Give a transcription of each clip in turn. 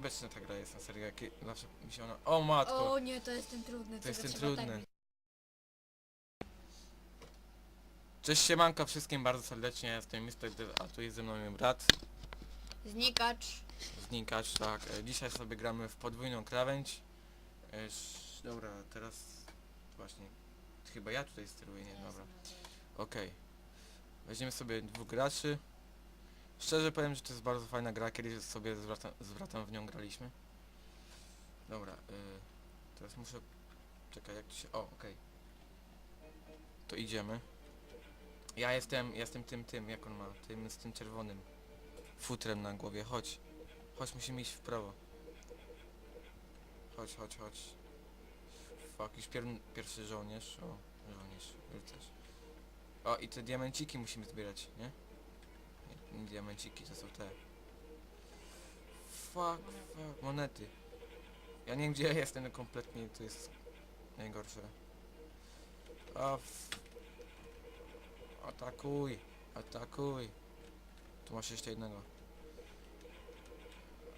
Beczna ta gra jest na serio, jakie zawsze mi się ona... O matko! O nie, to jest ten trudny. To jest ten trzeba trudny. tak bić. Cześć siemanko wszystkim bardzo serdecznie, jestem Mr. Dev, a tu jest ze mną mój brat, Znikacz. Znikacz, tak. E, Dzisiaj sobie gramy w podwójną krawędź. E, sz- Dobra, teraz właśnie, chyba ja tutaj steruję, nie, dobra. Okej. Weźmiemy sobie dwóch graczy. Szczerze powiem, że to jest bardzo fajna gra, kiedyś sobie z w nią graliśmy. Dobra, y, teraz muszę... Czekaj, jak to się... O, okej. To idziemy. Ja jestem, jestem tym, tym, jak on ma, tym z tym czerwonym futrem na głowie, chodź. Chodź, musimy iść w prawo. Chodź, chodź, chodź. Fuck, już pier pierwszy żołnierz. O, żołnierz, rycerz. O, i te diamenciki musimy zbierać, nie? Nie, diamenciki, to są te. Fuck, fuck, monety. Ja nie wiem gdzie ja jestem kompletnie, to jest najgorsze. A f... Atakuj, atakuj. Tu masz jeszcze jednego.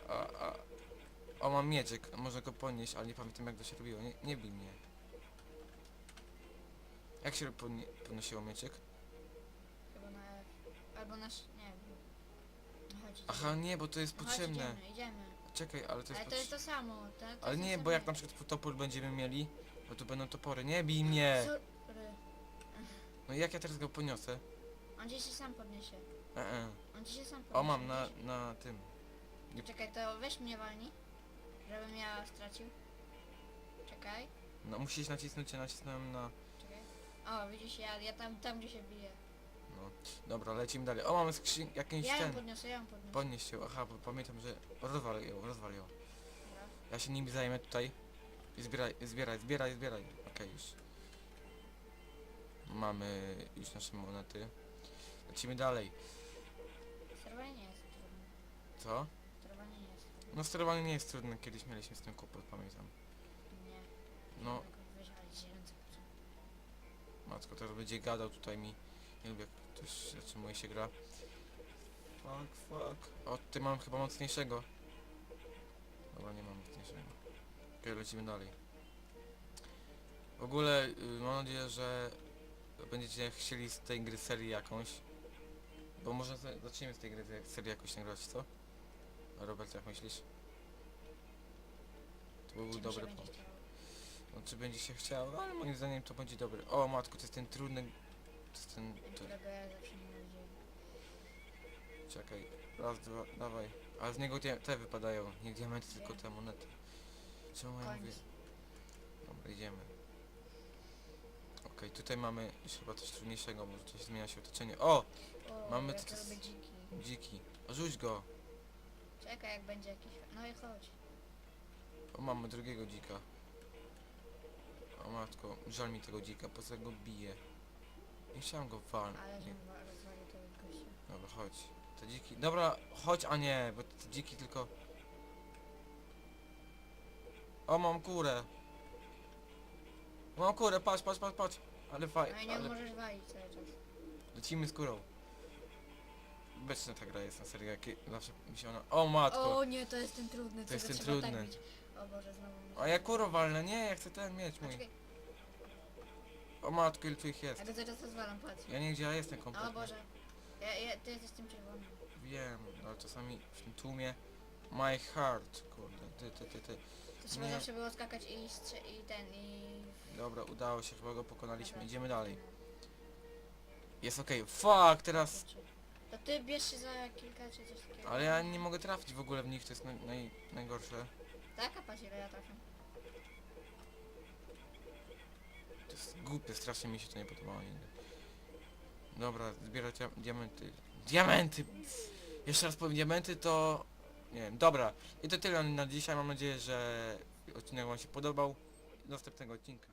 A, a... O, mam mieczyk, może go podnieść, ale nie pamiętam jak to się robiło. Nie, nie bij mnie. Jak się podnie podnosiło mieczyk? Albo nasz, nie wiem. No Chodź, Aha, nie, bo to jest No potrzebne. Chodź, idziemy, idziemy. Czekaj, ale to jest Ale to jest potrze- to samo, tak? To Ale jest nie, to bo jak na przykład topór będziemy mieli, bo tu będą topory. Nie bij mnie! Sorry. No i jak ja teraz go poniosę? On ci się sam podniesie. E -e. On ci się sam podniesie. O, mam na, na tym. Czekaj, to weź mnie walni. Żebym ja stracił. Czekaj, No musisz nacisnąć, ja nacisnąłem na... czekaj. O, widzisz, ja, ja tam, tam gdzie się bije. Dobra, lecimy dalej. O, mamy skrzyn... jakieś Ja ją ten... podniosę, ja ją podniosę. Podnieś się, aha, bo pamiętam, że... Rozwal ją, rozwal ją. Dobra. Ja się nimi zajmę tutaj. I zbieraj, zbieraj, zbieraj, zbieraj. Okej, już. Mamy już nasze monety. Lecimy dalej. Sterowanie nie jest trudne. Co? Sterowanie nie jest trudne. No sterowanie nie jest trudne, kiedyś mieliśmy z tym kłopot, pamiętam. Nie. No, Tylko Wyżalić ręce. po prostu. matko, teraz będzie gadał tutaj mi. Nie lubię, jak ktoś zatrzymuje się gra. Fuck, fuck. O, ty mam chyba mocniejszego. Dobra, nie mam mocniejszego. Okej, lecimy dalej. W ogóle y, mam nadzieję, że będziecie chcieli z tej gry serię jakąś. Bo może za- zacznijmy z tej gry serię jakoś nagrać, co? A Robert, jak myślisz? To by był Czy mi się dobry pomysł. No, czy będzie się chciało, ale moim zdaniem to będzie dobry. O matko, to jest ten trudny... Ten... Ja zawsze nie. Czekaj, raz, dwa, dawaj. A z niego te wypadają, nie diamenty, tylko te monety. Czemu ja mówię? Dobra, idziemy. Okej, tutaj mamy już chyba coś trudniejszego, może coś zmienia się otoczenie. O! O, Mamy ja to- dziki. Dziki. Rzuć go! Czekaj jak będzie jakiś... No i chodź. O, mamy drugiego dzika. O matko, żal mi tego dzika, po co go bije? Nie chciałem go walnąć. Ale że tego gościa. Dobra, chodź. Te dziki... Dobra, chodź, a nie, bo te dziki tylko... O, mam kurę. Mam kurę, patrz, patrz, patrz, patrz. Ale faj, i nie ale... możesz walić cały czas. Lecimy z kurą. Beczna ta gra jest na serio, jakie zawsze mi się ona... O matko! O nie, to jest ten trudny, co jest ten trzeba trudny. Tak bić. o Boże, znowu A ja kurą walnę, nie, ja chcę ten mieć A mój. czekaj, O matko, ile tu ich jest. ja cały czas rozwalam, patrz. Ja nie wiem gdzie ja jestem O kompletnie. Boże. Ja, ja, ty jesteś tym czerwonym. Wiem, ale czasami w tym tłumie... My heart, kurde, ty, ty, ty, ty. To trzeba Nie. zawsze było skakać i, strze- i ten, i... Dobra, udało się, chyba go pokonaliśmy, Dobra, idziemy dalej. Jest okej, fuck, teraz... To ty bierz się za kilka czy coś takiego. Ale ja nie mogę trafić w ogóle w nich, to jest naj, naj, najgorsze. Tak, a patrz ile ja trafię. To jest głupie, strasznie mi się to nie podobało. Dobra, zbierać dia- diamenty. Diamenty! Jeszcze raz powiem diamenty to... Nie wiem, dobra. I to tyle na dzisiaj, mam nadzieję, że odcinek wam się podobał. Do następnego odcinka.